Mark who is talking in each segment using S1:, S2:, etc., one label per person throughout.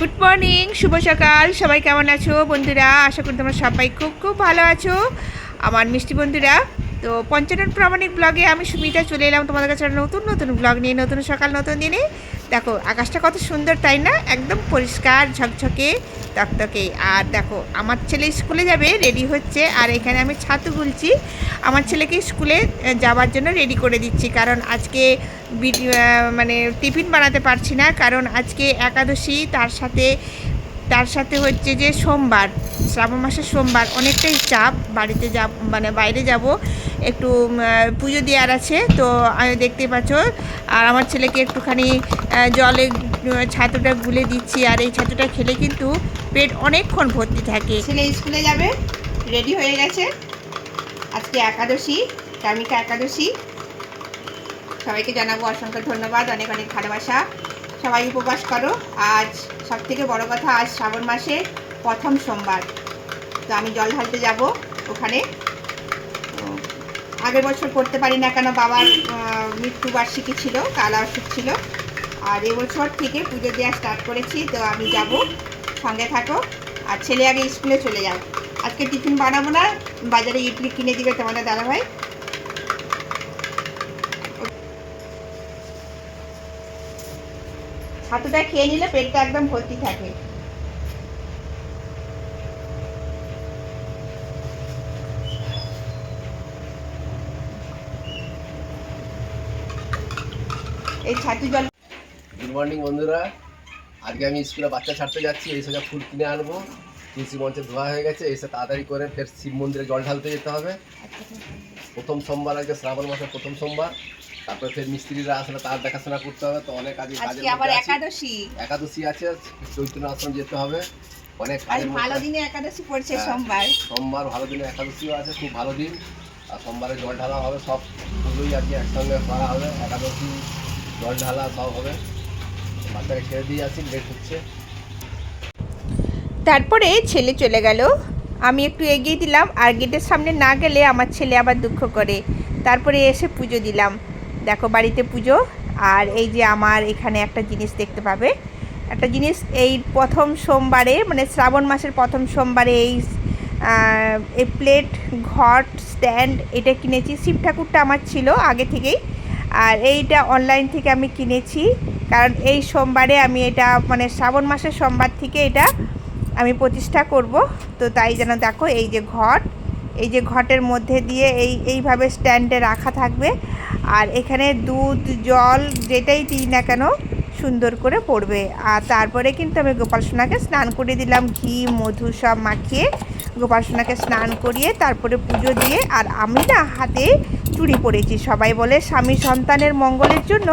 S1: Good morning শুভ সকাল। সবাই কেমন আছো বন্ধুরা? আশা করি তোমরা সবাই খুব খুব ভালো আছো। আমার মিষ্টি বন্ধুরা, তো পঞ্চানন প্রামাণিক ব্লগে আমি সুমিতা চলে এলাম তোমাদের কাছে নতুন নতুন ব্লগ নিয়ে, নতুন সকাল, নতুন দিনে। দেখো, আকাশটা কত সুন্দর, তাই না? একদম পরিষ্কার, ঝকঝকে। তকতকে আর দেখো, আমার ছেলে স্কুলে যাবে রেডি হচ্ছে। আর এখানে আমি ছাতু গুলছি। আমার ছেলেকে স্কুলে যাওয়ার জন্য রেডি করে দিচ্ছি। কারণ আজকে মানে টিফিন বানাতে পারছি না। কারণ আজকে একাদশী, তার সাথে তার সাথে হচ্ছে যে সোমবার, শ্রাবণ মাসের সোমবার অনেকটাই চাপ, বাড়িতে যাব মানে বাইরে যাব, একটু পুজো দেওয়ার আছে, তো আমি দেখতে পাচ্ছ, আর আমার ছেলেকে একটুখানি জলে ছাতুটা গুলে দিচ্ছি, আর এই ছাতুটা খেলে কিন্তু পেট অনেকক্ষণ ভর্তি থাকে। ছেলে স্কুলে যাবে, রেডি হয়ে গেছে। আজকে একাদশী কামিকা একাদশী। সবাইকে জানাব অসংখ্য ধন্যবাদ, অনেক অনেক ভালোবাসা। সবাই উপবাস করো। আজ সব থেকে বড় কথা, আজ শ্রাবণ মাসের প্রথম সোমবার। তো আমি জল ঢালতে যাব ওখানে। আগের বছর করতে পারি না কেন, বাবার মৃত্যুবার্ষিকী ছিল, কালা অসুখ ছিল। আর এবছর থেকে পুজো দেওয়া স্টার্ট করেছি, তো আমি যাব, সঙ্গে থাকো। আর ছেলে আগে স্কুলে চলে যাও। আজকে টিফিন বানাবো না, বাজারে ইডলি কিনে দিবে তোমাদের দাদাভাই। ছাতুটা খেয়ে নিলে পেটটা একদম ভর্তি থাকে। এই ছাতু জল
S2: গুড মর্নিং বন্ধুরা। আজকে আমি স্কুলে বাচ্চা ছাড়তে যাচ্ছি, এই সব ফুল কিনে আনব। তুলসী মঞ্চে ধোয়া হয়ে গেছে, এসে তাড়াতাড়ি করে ফের শিব মন্দিরে জল ঢালতে যেতে হবে। প্রথম সোমবার, আজকে শ্রাবণ মাসের প্রথম সোমবার। তারপরে ফের মিস্ত্রিরা আসলে তার দেখাশোনা করতে হবে তো অনেক কাজে
S1: আজকে আবার একাদশী।
S2: একাদশী আছে চৈতন্য আশ্রম যেতে হবে। অনেক কাজের
S1: ভালো দিনে একাদশী পড়ছে
S2: হ্যাঁ।
S1: সোমবার।
S2: সোমবার ভালো দিনে একাদশীও আছে খুব ভালো দিন। আর সোমবারে জল ঢালা হবে সব পুজোই আজকে একসঙ্গে করা হবে। একাদশী জল ঢালা সব হবে। বাচ্চাকে ছেড়ে দিয়ে আসি লেট হচ্ছে।
S1: তারপরে ছেলে চলে গেল। আমি একটু এগিয়ে দিলাম আর গেটের সামনে না গেলে আমার ছেলে আবার দুঃখ করে। তারপরে এসে পুজো দিলাম। দেখো বাড়িতে পুজো, আর এই যে আমার এখানে একটা জিনিস দেখতে পাবে। একটা জিনিস, এই প্রথম সোমবারে মানে শ্রাবণ মাসের প্রথম সোমবারে এই এই প্লেট, ঘট, স্ট্যান্ড এটা কিনেছি। শিব ঠাকুরটা আমার ছিল আগে থেকেই, আর এইটা অনলাইন থেকে আমি কিনেছি। কারণ এই সোমবারে আমি এটা মানে শ্রাবণ মাসের সোমবার থেকে এটা আমি প্রতিষ্ঠা করব। তো তাই যেন দেখো, এই যে ঘট, এই যে ঘটের মধ্যে দিয়ে এই, এইভাবে স্ট্যান্ডে রাখা থাকবে। আর এখানে দুধ, জল যেটাই দিই না কেন সুন্দর করে পড়বে। আর তারপরে কিন্তু আমি গোপাল সোনাকে স্নান করে দিলাম। ঘি, মধু সব মাখিয়ে গোপাল সোনাকে স্নান করিয়ে তারপরে পুজো দিয়ে আর আমি না হাতে চুড়ি পরেছি। সবাই বলে স্বামী সন্তানের মঙ্গলের জন্য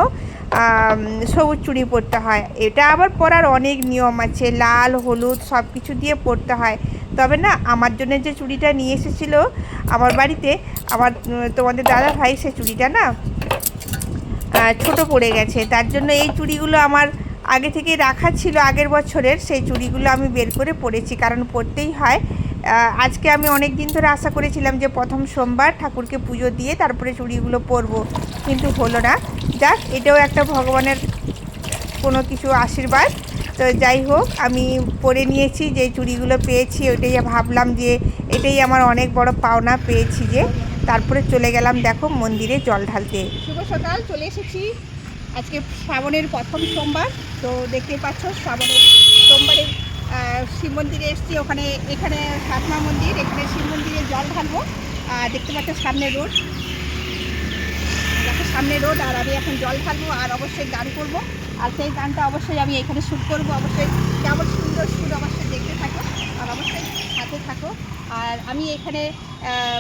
S1: সবুজ চুড়ি পরতে হয়। এটা আবার পরার অনেক নিয়ম আছে। লাল, হলুদ সব কিছু দিয়ে পরতে হয়। তবে না, আমার জন্য যে চুড়িটা নিয়ে এসেছিল আমার বাড়িতে, আমার তোমাদের দাদা ভাই সে চুড়িটা না ছোট পড়ে গেছে। তার জন্য এই চুড়িগুলো আমার আগে থেকে রাখা ছিল আগের বছরের, সেই চুড়িগুলো আমি বের করে পরেছি কারণ পরতেই হয়। আজকে আমি অনেক দিন ধরে আশা করেছিলাম যে প্রথম সোমবার ঠাকুরকে পুজো দিয়ে তারপরে চুড়িগুলো পরব, কিন্তু হলো না। যাক, এটাও একটা ভগবানের কোনো কিছু আশীর্বাদ। তো যাই হোক, আমি পরে নিয়েছি যে চুড়িগুলো পেয়েছি, ওইটাই ভাবলাম যে এটাই আমার অনেক বড় পাওনা পেয়েছি যে। তারপরে চলে গেলাম দেখো মন্দিরে জল ঢালতে। শুভ সকাল, চলে এসেছি আজকে শ্রাবণের প্রথম সোমবার। তো দেখতে পাচ্ছ শ্রাবণের সোমবারে শিব মন্দিরে এসেছি। ওখানে, এখানে সাতমা মন্দির, এখানে শিব মন্দিরে জল ঢালবো। আর দেখতে পাচ্ছ সামনে রোড। দেখো, সামনে রোড আর আমি এখন জল ঢালবো আর অবশ্যই গান করব। আর সেই গানটা অবশ্যই আমি এখানে শ্যুট করব। অবশ্যই কেমন সুন্দর সুর অবশ্যই দেখতে থাকো আর অবশ্যই সাথে থাকো। আর আমি এখানে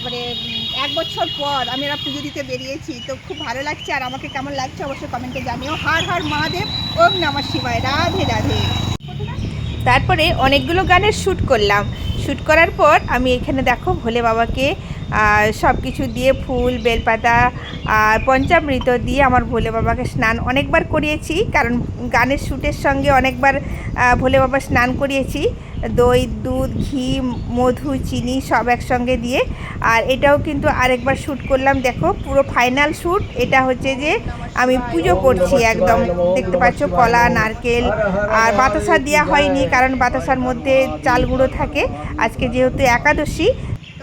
S1: মানে এক বছর পর আমি এরা পুজো দিতে বেরিয়েছি, তো খুব ভালো লাগছে আর আমাকে কেমন লাগছে অবশ্যই কমেন্টে জানিও। হার হার মহাদেব, ওম নমঃ শিবায়, রাধে রাধে। তারপরে অনেকগুলো গানের শ্যুট করলাম। শ্যুট করার পর আমি এখানে দেখো, ভোলে বাবাকে সব কিছু দিয়ে ফুল, বেলপাতা আর পঞ্চামৃত দিয়ে আমার ভোলে বাবাকে স্নান অনেকবার করিয়েছি। কারণ গানের শ্যুটের সঙ্গে অনেকবার ভোলে বাবা স্নান করিয়েছি। দই, দুধ, ঘি, মধু, চিনি সব একসঙ্গে দিয়ে। আর এটাও কিন্তু আরেকবার শ্যুট করলাম। দেখো, পুরো ফাইনাল শ্যুট এটা হচ্ছে যে আমি পুজো করছি একদম। দেখতে পাচ্ছ, কলা, নারকেল আর বাতাসা দেওয়া হয়নি, কারণ বাতাসার মধ্যে চাল গুঁড়ো থাকে। আজকে যেহেতু একাদশী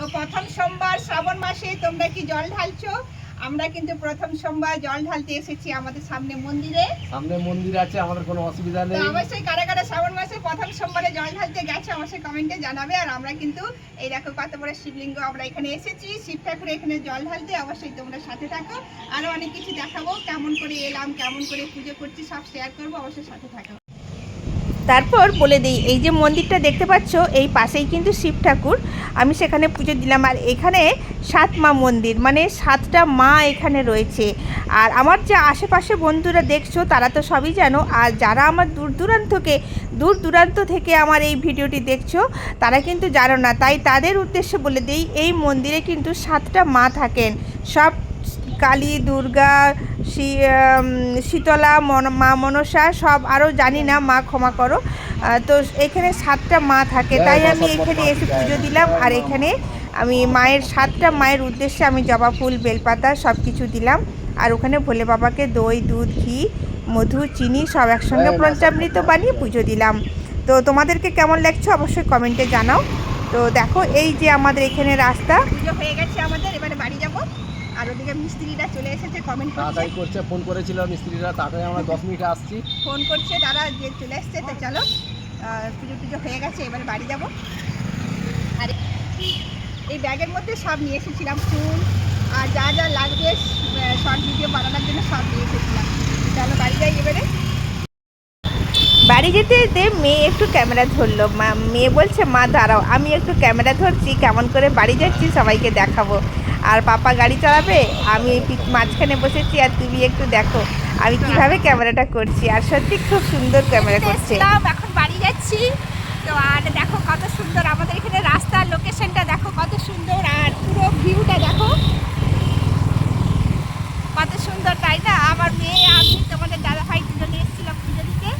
S1: তো প্রথম সোমবার শ্রাবণ মাসে তোমরা কি জল ঢালছো? আমরা কিন্তু প্রথম সোমবার জল ঢালতে এসেছি আমাদের সামনে মন্দিরে।
S2: সামনে মন্দির আছে আমাদের কোনো অসুবিধা
S1: তো অবশ্যই কারা কারা শ্রাবণ মাসে প্রথম সোমবারে জল ঢালতে গেছে অবশ্যই কমেন্টে জানাবে। আর আমরা কিন্তু এই দেখো কত বড় শিবলিঙ্গ আমরা এখানে এসেছি। শিব ঠাকুর এখানে জল ঢালতে অবশ্যই তোমরা সাথে থাকো। আরও অনেক কিছু দেখাবো। কেমন করে এলাম কেমন করে পুজো করছি সব শেয়ার করব অবশ্যই সাথে থাকো। তারপর বলে দিই, এই যে মন্দিরটা দেখতে পাচ্ছ, এই পাশেই কিন্তু শিব ঠাকুর। আমি সেখানে পুজো দিলাম। আর এখানে সাত মা মন্দির মানে সাতটা মা এখানে রয়েছে। আর আমার যে আশেপাশে বন্ধুরা দেখছ, তারা তো সবই জানো। আর যারা আমার দূর দূরান্তকে, দূর দূরান্ত থেকে আমার এই ভিডিওটি দেখছ, তারা কিন্তু জানো না। তাই তাদের উদ্দেশ্যে বলে দিই, এই মন্দিরে কিন্তু সাতটা মা থাকেন। সব কালী দুর্গা শী- শীতলা মন- মা মনসা সব আরও জানি না মা ক্ষমা করো। তো এখানে সাতটা মা থাকে তাই আমি এখানে এসে পুজো দিলাম। আর এখানে আমি মায়ের সাতটা মায়ের উদ্দেশ্যে আমি জবা ফুল বেলপাতা সব কিছু দিলাম। আর ওখানে ভোলে বাবাকে দই দুধ ঘি মধু চিনি সব একসঙ্গে পঞ্চামৃত বানিয়ে পুজো দিলাম। তো তোমাদেরকে কেমন লাগছে অবশ্যই কমেন্টে জানাও। তো দেখো এই যে আমাদের এখানে রাস্তা। পুজো হয়ে গেছে আমাদের এবারে বাড়ি যাব। আর ওদিকে মিস্ত্রিরা চলে এসেছে কমেন্ট করছে।
S2: তাড়াতাড়ি করছে ফোন করেছিল মিস্ত্রিরা তাড়াতাড়ি আমরা দশ মিনিটে আসছি।
S1: ফোন করছে তারা যে চলে এসছে তো চলো পুজো টুজো হয়ে গেছে এবারে বাড়ি যাব। আর এই ব্যাগের মধ্যে সব নিয়ে এসেছিলাম ফুল আর যা যা লাগবে শর্ট ভিডিও বানানোর জন্য সব নিয়ে এসেছিলাম। চলো বাড়ি যাই এবারে। বাড়ি যেতে যেতে মেয়ে একটু ক্যামেরা ধরলো। মা মেয়ে বলছে মা দাঁড়াও আমি একটু ক্যামেরা ধরছি কেমন করে বাড়ি যাচ্ছি সবাইকে দেখাবো। আর পাপা গাড়ি চালাবে? আমি এই মাঝখানে বসেছি আর তুমি একটু দেখো আমি কীভাবে ক্যামেরাটা করছি? আর সত্যি খুব সুন্দর ক্যামেরা করছে। এখন বাড়ি যাচ্ছি। তো আর দেখো কত সুন্দর আমাদের এখানে রাস্তার লোকেশনটা দেখো কত সুন্দর আর পুরো ভিউটা দেখো। কত সুন্দর তাই না? আমার মেয়ে আমি তোমাদের দাদা ভাই দুজনে এসেছিলাম পুজো দিতে।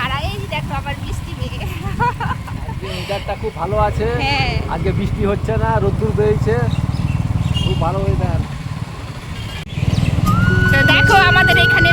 S1: আর এই দেখো আমার বৃষ্টি মেয়ে।
S2: ওয়েদারটা খুব ভালো আছে।
S1: হ্যাঁ।
S2: আজকে বৃষ্টি হচ্ছে না রোদ্দুর বেরিয়েছে ভালো ওয়েদার
S1: দেখো আমাদের এখানে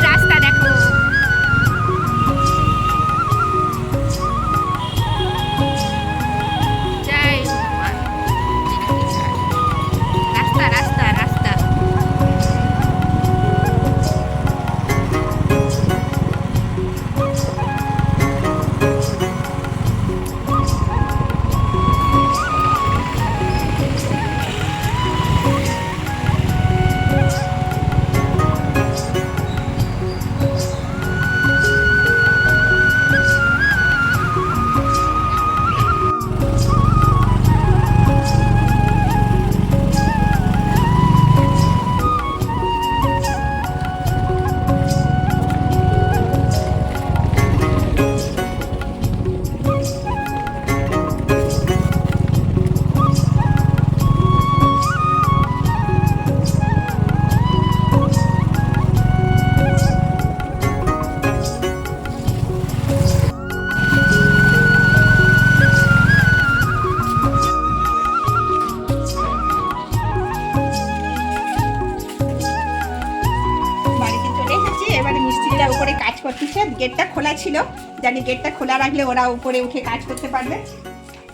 S1: করতেছে গেটটা খোলা ছিল। জানি গেটটা খোলা রাখলে ওরা উপরে উঠে কাজ করতে পারবে।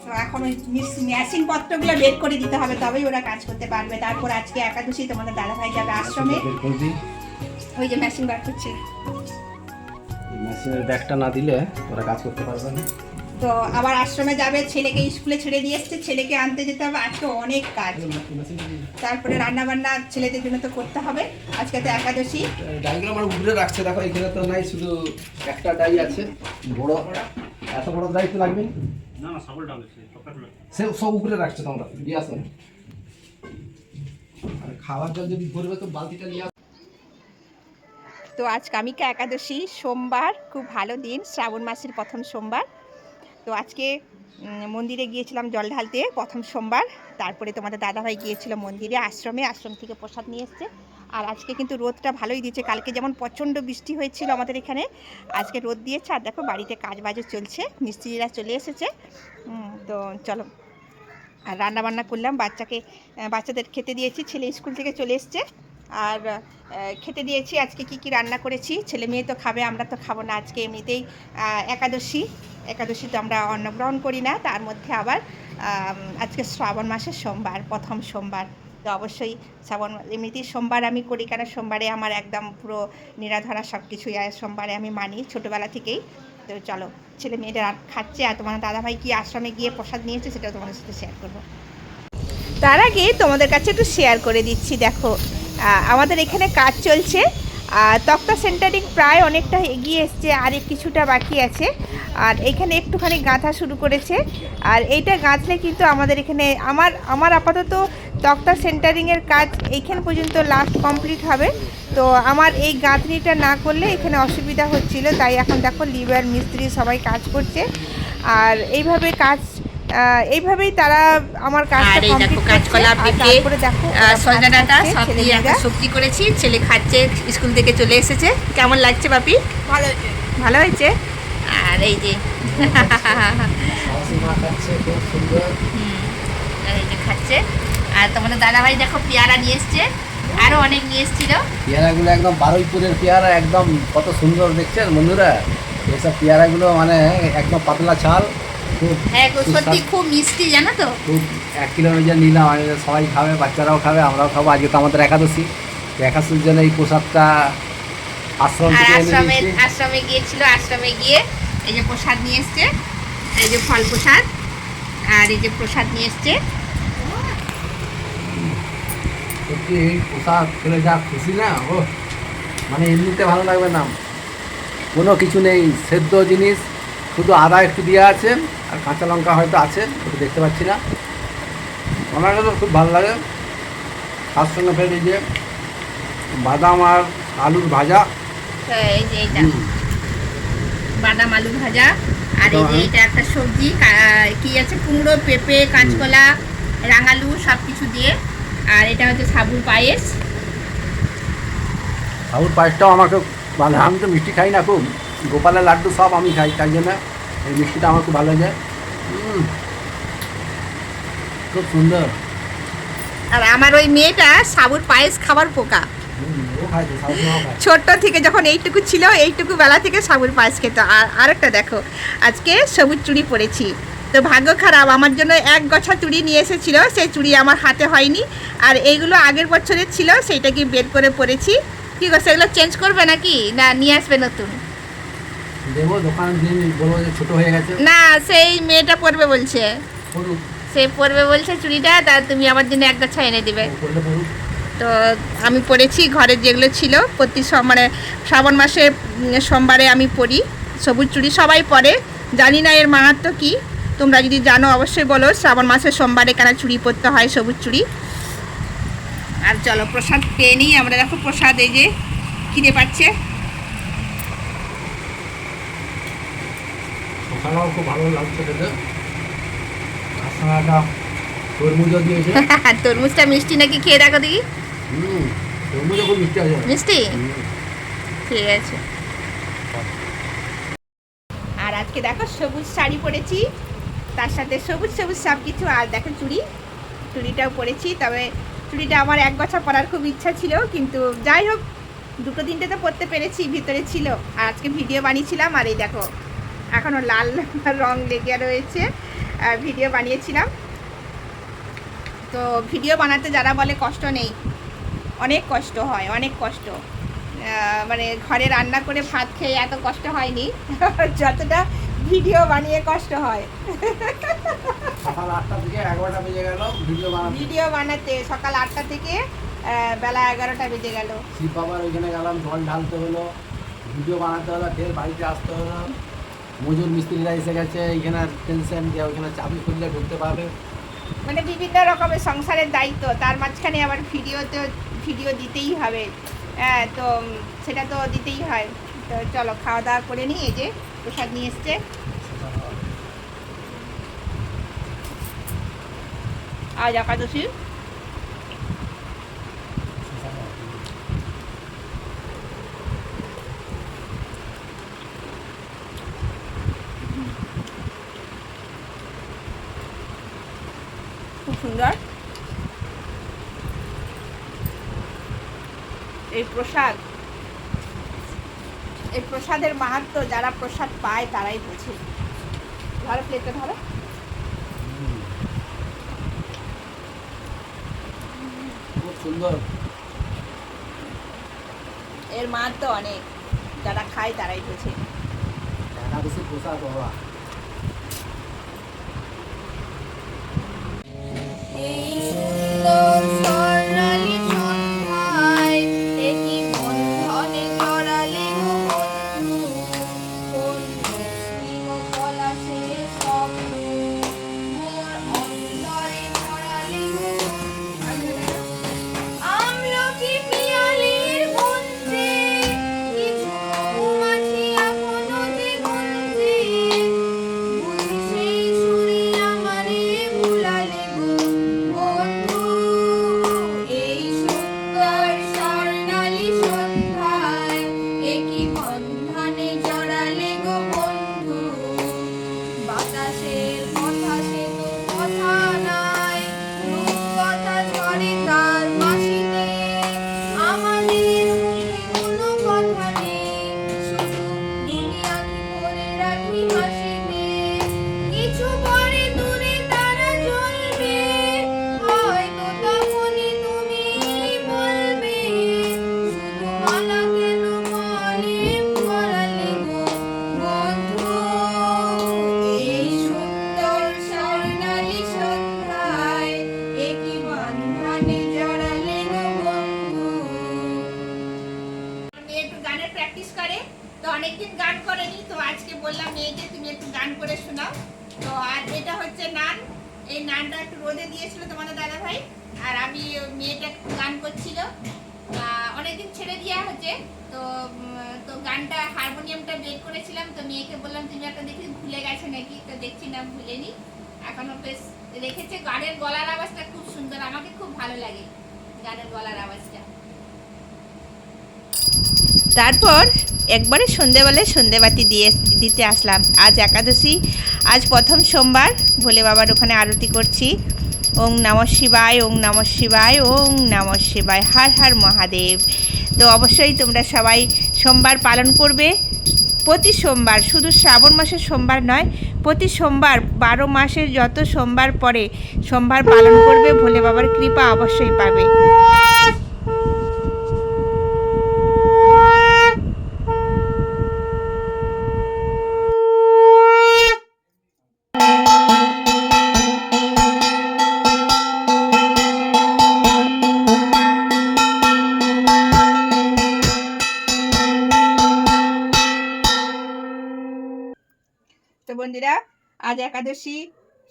S1: তো এখন ওই মেশিন পত্রগুলো বের করে দিতে হবে তবেই ওরা কাজ করতে পারবে। তারপর আজকে একাদশী তোমাদের দাদা ভাই যাবে আশ্রমে। ওই যে মেশিন বার করছে।
S2: মেশিনের ব্যাগটা না দিলে ওরা কাজ করতে পারবে না।
S1: তো আবার আশ্রমে যাবে ছেলেকে স্কুলে ছেড়ে দিয়ে এসছে ছেলেকে আনতে যেতে হবে আজকে অনেক কাজ। তারপরে রান্না বান্না ছেলেদের জন্য তো করতে হবে আজকে তো একাদশী।
S2: ডাইগুলো আমার উপরে রাখছে দেখো এখানে তো নাই শুধু একটা ডাই আছে বড়। এত বড় ডাই তো লাগবে
S3: না না সাবল ডাল আছে
S2: সে সব উপরে রাখছে তোমরা দিয়ে আসো। আর খাবার জল যদি ভরবে তো বালতিটা নিয়ে
S1: তো আজ কামিকা একাদশী সোমবার খুব ভালো দিন শ্রাবণ মাসের প্রথম সোমবার। তো আজকে মন্দিরে গিয়েছিলাম জল ঢালতে প্রথম সোমবার। তারপরে তোমাদের দাদাভাই গিয়েছিল মন্দিরে, আশ্রমে, আশ্রম থেকে প্রসাদ নিয়ে এসছে। আর আজকে কিন্তু রোদটা ভালোই দিয়েছে কালকে যেমন প্রচণ্ড বৃষ্টি হয়েছিল আমাদের এখানে, আজকে রোদ দিয়েছে। আর দেখো, বাড়িতে কাজ বাজও চলছে, মিস্ত্রিরা চলে এসেছে। তো চলো। আর রান্না বান্না করলাম, বাচ্চাকে, বাচ্চাদের খেতে দিয়েছি। ছেলে স্কুল থেকে চলে এসছে। আর খেতে দিয়েছি। আজকে কি কি রান্না করেছি? ছেলে মেয়ে তো খাবে, আমরা তো খাব না। আজকে এমনিতেই একাদশী। একাদশী তো আমরা অন্নগ্রহণ করি না। তার মধ্যে আবার আজকে শ্রাবণ মাসের সোমবার, প্রথম সোমবার। তো অবশ্যই শ্রাবণ এমনিতেই সোমবার আমি করি কেন? সোমবারে আমার একদম পুরো নিরাধরা সব কিছুই সোমবারে আমি মানি ছোটোবেলা থেকেই। তো চলো, ছেলে মেয়েরা খাচ্ছে আর তোমার দাদাভাই কি আশ্রমে গিয়ে প্রসাদ নিয়েছে সেটাও তোমাদের সাথে শেয়ার করব। তার আগে তোমাদের কাছে একটু শেয়ার করে দিচ্ছি, দেখো। আমাদের এখানে কাজ চলছে। আর তক্তা সেন্টারিং প্রায় অনেকটা এগিয়ে এসছে, আর কিছুটা বাকি আছে। আর এখানে একটুখানি গাঁথা শুরু করেছে। আর এইটা গাঁথলে কিন্তু আমাদের এখানে, আমার আমার আপাতত তক্তা সেন্টারিংয়ের কাজ এইখান পর্যন্ত লাস্ট কমপ্লিট হবে। তো আমার এই গাঁথনিটা না করলে এখানে অসুবিধা হচ্ছিল। তাই এখন দেখো লিভার মিস্ত্রি সবাই কাজ করছে। আর এইভাবে কাজ এইভাবেই তারা আমার কাজটা
S4: দেখো
S1: কমপ্লিট
S4: কাঁচকলা
S1: তারপরে দেখো
S4: সজনা ডাঁটা সব দিয়ে একটা সবজি করেছি ছেলে খাচ্ছে স্কুল থেকে চলে এসেছে। কেমন লাগছে বাপি?
S1: ভালো হয়েছে।
S4: ভালো হয়েছে? আর এই যে
S2: খাচ্ছে
S4: আর এই যে খাচ্ছে। আর তোমাদের দাদাভাই দেখো পেয়ারা নিয়ে এসছে আরও অনেক নিয়ে এসছিল।
S2: পেয়ারাগুলো একদম বারুইপুরের পেয়ারা একদম কত সুন্দর দেখছেন বন্ধুরা? এসব পেয়ারাগুলো মানে একদম পাতলা ছাল
S4: হ্যাঁ গো, সত্যি খুব মিষ্টি জানো তো?
S2: খুব এক কিলো অনুযায়ী নিলাম সবাই খাবে বাচ্চারাও খাবে আমরাও খাব। আজকে তো আমাদের একাদশী। একাদশীর জন্য এই প্রসাদটা আশ্রম
S4: আশ্রমে আশ্রমে গিয়েছিল আশ্রমে গিয়ে এই যে প্রসাদ নিয়ে এসছে এই যে ফল প্রসাদ আর এই যে প্রসাদ নিয়ে এসছে।
S2: সত্যি এই প্রসাদ খেলে যা খুশি না ও মানে এমনিতে ভালো লাগবে না। কোনো কিছু নেই সেদ্ধ জিনিস শুধু আদা একটু দেওয়া আছে। আর কাঁচা লঙ্কা হয়তো আছে দেখতে পাচ্ছি না। আমার কাছে খুব ভালো লাগে। তার সঙ্গে ফেলে যে বাদাম আর আলুর ভাজা।
S4: এই যে এইটা। বাদাম আলু ভাজা। আর এই যে
S2: হ্যাঁ।
S4: এটা একটা সবজি কি আছে? কুমড়ো পেঁপে কাঁচকলা রাঙালু সব কিছু দিয়ে। আর এটা হচ্ছে সাবুর পায়েস।
S2: সাউর পায়েসটাও আমাকে ভালো আমি তো মিষ্টি খাই না খুব। গোপালের লাড্ডু সব আমি খাই তাই জন্য এই মিষ্টিটা আমার খুব ভালো লাগে খুব সুন্দর।
S4: আর আমার ওই মেয়েটা সাবুর পায়েস খাবার পোকা। ছোট্ট থেকে যখন এইটুকু ছিল এইটুকু বেলা থেকে সাবুর পায়েস খেত। আর আরেকটা দেখো আজকে সবুজ চুড়ি পরেছি। তো ভাগ্য খারাপ আমার জন্য এক গছা চুড়ি নিয়ে এসেছিল সেই চুড়ি আমার হাতে হয়নি। আর এইগুলো আগের বছরের ছিল সেইটাকে বের করে পরেছি? কি গো সেগুলো চেঞ্জ করবে নাকি? না নিয়ে আসবে নতুন?
S2: দেবো দোকান দিয়ে বলব যে ছোটো হয়ে গেছে।
S4: না সেই মেয়েটা পরবে বলছে।
S2: পড়ুক
S4: সে পরবে বলছে চুড়িটা তা তুমি আমার জন্য এক গাছা এনে দিবে।
S2: পড়লে পড়ুক
S4: তো আমি পড়েছি ঘরের যেগুলো ছিল প্রতি মানে শ্রাবণ মাসে সোমবারে আমি পড়ি সবুজ চুড়ি সবাই পরে। জানি না এর মাহাত্ম কি। তোমরা যদি জানো অবশ্যই বলো শ্রাবণ মাসে সোমবারে কেন চুড়ি পরতে হয় সবুজ চুড়ি। আর চলো প্রসাদ পেয়ে নিই। আমরা দেখো প্রসাদ এই যে কিনে পাচ্ছে।
S2: সকালেও খুব ভালো লাগছে খেতে। তার তরমুজও দিয়েছে।
S4: তরমুজটা মিষ্টি নাকি? খেয়ে দেখো দেখি।
S2: হুম তরমুজও খুব মিষ্টি আছে।
S4: মিষ্টি? ঠিক আছে।
S1: আর আজকে দেখো সবুজ শাড়ি পরেছি তার সাথে সবুজ সবুজ সব কিছু আর দেখো চুড়ি। চুড়িটাও পরেছি তবে চুড়িটা আমার এক বছর পরার খুব ইচ্ছা ছিল কিন্তু যাই হোক দুটো তিনটে তো পরতে পেরেছি ভিতরে ছিল। আর আজকে ভিডিও বানিয়েছিলাম আর এই দেখো এখনও লাল রং লেগে রয়েছে। ভিডিও বানিয়েছিলাম। তো ভিডিও বানাতে যারা বলে কষ্ট নেই অনেক কষ্ট হয় অনেক কষ্ট। মানে ঘরে রান্না করে ভাত খেয়ে এত কষ্ট হয়নি যতটা ভিডিও বানিয়ে কষ্ট হয়।
S2: সকাল আটটা থেকে এগারোটা বেজে গেল ভিডিও বানাতে।
S1: ভিডিও বানাতে সকাল আটটা থেকে বেলা এগারোটা বেজে গেল।
S2: শিব বাবার ওইখানে গেলাম জল ঢালতে হলো। ভিডিও বানাতে হলো ফের বাড়িতে আসতে হলো। মজুর মিস্ত্রিরা এসে গেছে, এখানে টেনশন যে ওইখানে চাবি খুললে ঢুকতে পারবে।
S1: মানে বিভিন্ন রকমের সংসারের দায়িত্ব, তার মাঝখানে আবার ভিডিওতে ভিডিও দিতেই হবে। হ্যাঁ তো সেটা তো দিতেই হয়। তো চলো, খাওয়া দাওয়া করে নিই, এই যে প্রসাদ নিয়ে এসছে। আজ একাদশী। সুন্দর। এই প্রসাদ এই প্রসাদের মাহাত্ম যারা প্রসাদ পায় তারাই বোঝে। ধরো প্লেটটা ধরো।
S2: খুব সুন্দর।
S1: এর মাহাত্ম অনেক। যারা খায় তারাই বোঝে।
S2: প্রসাদ বাবা
S5: এই সুন্দর কোনো তো
S1: আর এটা হচ্ছে নান। এই নানটা একটু রোদে আর আমি মেয়েটা গান ছেড়ে দেওয়া হচ্ছে, তো তো গানটা হারমোনিয়ামটা বের করেছিলাম, তো মেয়েকে বললাম, তুমি একটা ভুলে গেছে নাকি? তো দেখছি, না বেশ গানের গলার আওয়াজটা খুব সুন্দর, আমাকে খুব ভালো লাগে গানের গলার আওয়াজটা। তারপর একবারে সন্ধেবেলায় সন্ধেবাতি দিয়ে দিতে আসলাম। আজ একাদশী, আজ প্রথম সোমবার, ভোলে বাবার ওখানে আরতি করছি। ওং নম শিবায়, ওং নম শিবায়, ওং নম শিবায়, হার হার মহাদেব। তো অবশ্যই তোমরা সবাই সোমবার পালন করবে। প্রতি সোমবার, শুধু শ্রাবণ মাসের সোমবার নয়, প্রতি সোমবার, বারো মাসের যত সোমবার পরে সোমবার পালন করবে, ভোলে বাবার কৃপা অবশ্যই পাবে। বন্ধুরা, আজ একাদশী,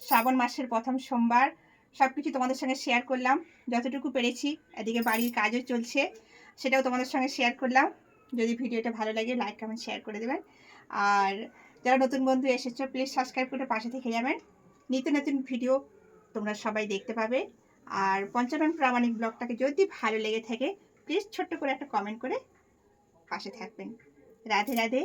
S1: শ্রাবণ মাসের প্রথম সোমবার সব কিছু তোমাদের সঙ্গে শেয়ার করলাম। যতটুকু পেরেছি, এদিকে বাড়ির কাজও চলছে, সেটাও তোমাদের সঙ্গে শেয়ার করলাম। যদি ভিডিওটা ভালো লাগে লাইক কমেন্ট শেয়ার করে দেবেন। আর যারা নতুন বন্ধু এসেছ প্লিজ সাবস্ক্রাইব করে পাশে থেকে যাবেন। নিত্য নতুন ভিডিও তোমরা সবাই দেখতে পাবে। আর পঞ্চানন প্রামাণিক ব্লগটাকে যদি ভালো লেগে থাকে প্লিজ ছোট্ট করে একটা কমেন্ট করে পাশে থাকবেন। রাধে রাধে।